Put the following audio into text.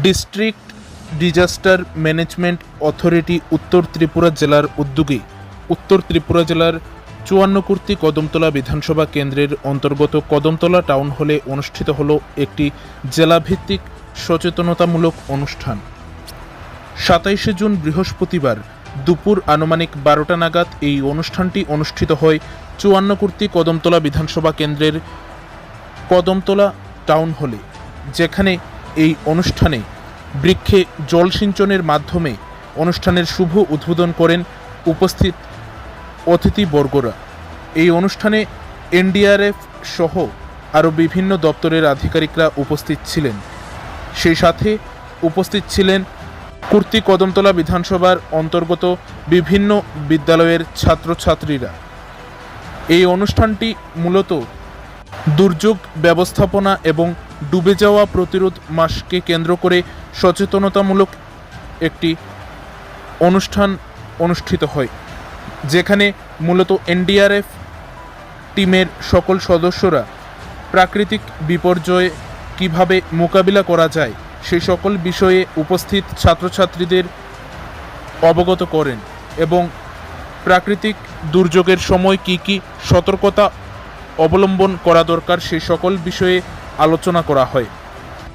District disaster management authority উত্তর ত্রিপুরা জেলার উদ্যোগে উত্তর ত্রিপুরা জেলার চুয়ান্ন কর্তৃক কদমতলা বিধানসভা কেন্দ্রের অন্তর্গত কদমতলা টাউন হলে অনুষ্ঠিত হল একটি জেলাভিত্তিক সচেতনতামূলক অনুষ্ঠান। সাতাইশে জুন বৃহস্পতিবার দুপুর আনুমানিক বারোটা নাগাদ এই অনুষ্ঠানটি অনুষ্ঠিত হয় চুয়ান্ন কর্তৃক কদমতলা বিধানসভা কেন্দ্রের কদমতলা টাউন হলে, যেখানে এই অনুষ্ঠানে বৃক্ষে জলসিঞ্চনের মাধ্যমে অনুষ্ঠানের শুভ উদ্বোধন করেন উপস্থিত অতিথিবর্গরা এই অনুষ্ঠানে এনডিআরএফ সহ আরও বিভিন্ন দপ্তরের আধিকারিকরা উপস্থিত ছিলেন। সেই সাথে উপস্থিত ছিলেন কুর্তি কদমতলা বিধানসভার অন্তর্গত বিভিন্ন বিদ্যালয়ের ছাত্রছাত্রীরা। এই অনুষ্ঠানটি মূলত দুর্যোগ ব্যবস্থাপনা এবং ডুবে যাওয়া প্রতিরোধ মাসকে কেন্দ্র করে সচেতনতামূলক একটি অনুষ্ঠান অনুষ্ঠিত হয়, যেখানে মূলত এনডিআরএফ টিমের সকল সদস্যরা প্রাকৃতিক বিপর্যয়ে কীভাবে মোকাবিলা করা যায় সেই সকল বিষয়ে উপস্থিত ছাত্রছাত্রীদের অবগত করেন এবং প্রাকৃতিক দুর্যোগের সময় কি কি সতর্কতা অবলম্বন করা দরকার সেই সকল বিষয়ে আলোচনা করা হয়।